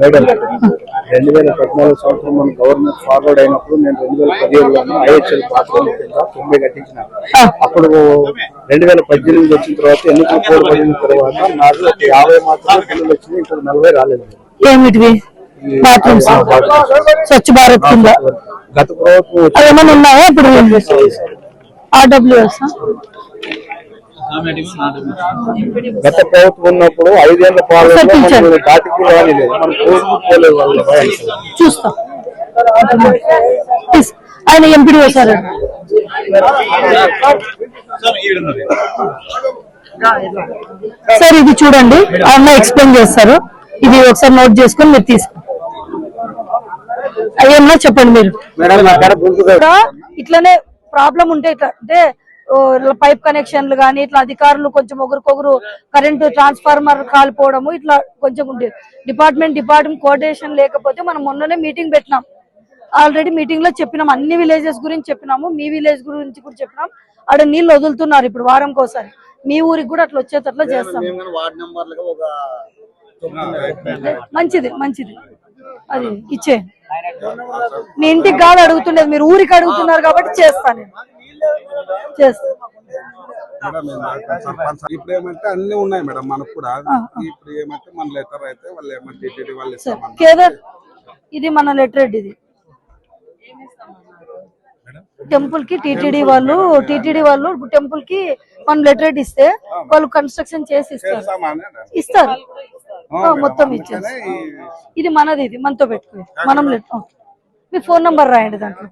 Madam రెండు వేల పద్నాలుగు సంవత్సరం మన గవర్నమెంట్ ఫార్వర్డ్ అయినప్పుడు నేను రెండు వేల పదిహేడులోనే ఐహెచ్ఎల్ కింద తొంభై కట్టించిన. అప్పుడు రెండు వేల పద్దెనిమిది వచ్చిన తర్వాత ఎన్నికలు పోటీ తర్వాత నాకు ఒక యాభై మాత్రమే పిల్లలు వచ్చినాయి ఇంకా నలభై రాలేదు. ఏమిటివి? బాత్రూమ్స్? స్వచ్ఛ భారత్ కింద? గత ప్రభుత్వం వచ్చి అవి ఏమైనా ఉన్నాయా ఇప్పుడు? ఆర్డబ్ల్యూఎస్ గత ప్రభుత్వం ఉన్నప్పుడు ఐదేళ్ళ రాని లేదు. మనం వాళ్ళ. చూస్తాం. ప్లీజ్. ఆయన ఎంపీడీ సార్ సార్ ఇది చూడండి. అన్న ఎక్స్ప్లెయిన్ చేస్తారు. ఇది ఒకసారి నోట్ చేసుకొని మీరు తీసుకోండి అయ్యన్నా చెప్పండి మీరు. ఇట్లనే ప్రాబ్లం ఉంటే ఇట్లా అంటే పైప్ కనెక్షన్లు కానీ ఇట్లా అధికారులు కొంచెం ఒకరికొకరు కరెంటు ట్రాన్స్ఫార్మర్ కాలిపోవడము ఇట్లా కొంచెం డిపార్ట్మెంట్ డిపార్ట్మెంట్ కోఆర్డినేషన్ లేకపోతే మనం మొన్ననే మీటింగ్ పెట్టినాం. ఆల్రెడీ మీటింగ్లో చెప్పినాం అన్ని విలేజెస్ గురించి చెప్పినాము మీ విలేజ్ గురించి కూడా చెప్పినాం. ఆడ నీళ్ళు వదులుతున్నారు ఇప్పుడు వారంకి ఒకసారి. మీ ఊరికి కూడా అట్లా వచ్చేటట్లా చేస్తాం. మంచిది మంచిది. అది ఇచ్చే. మీ ఇంటికి కాదు అడుగుతుండేది మీరు ఊరికి అడుగుతున్నారు కాబట్టి చేస్తాను నేను. చేస్తా ఇప్పుడు ఏమంటే అన్ని ఉన్నాయి మేడం మనకు కూడా. ఇప్పుడు ఏమంటే మన లెటర్ అయితే వాళ్ళు ఏమంటే వాళ్ళు ఇది మన లెటర్ ఇది. టెంపుల్కి టిటిడి వాళ్ళు టిటిడి వాళ్ళు టెంపుల్కి మనం లెటర్ ఇస్తే వాళ్ళు కన్స్ట్రక్షన్ చేసి ఇస్తారు. ఇస్తారు. మొత్తం ఈ- ఇది మనది ఇది మనతో పెట్టుకుని మనం లెటర్ మీ ఫోన్ నంబర్ రాయండి దాంట్లో.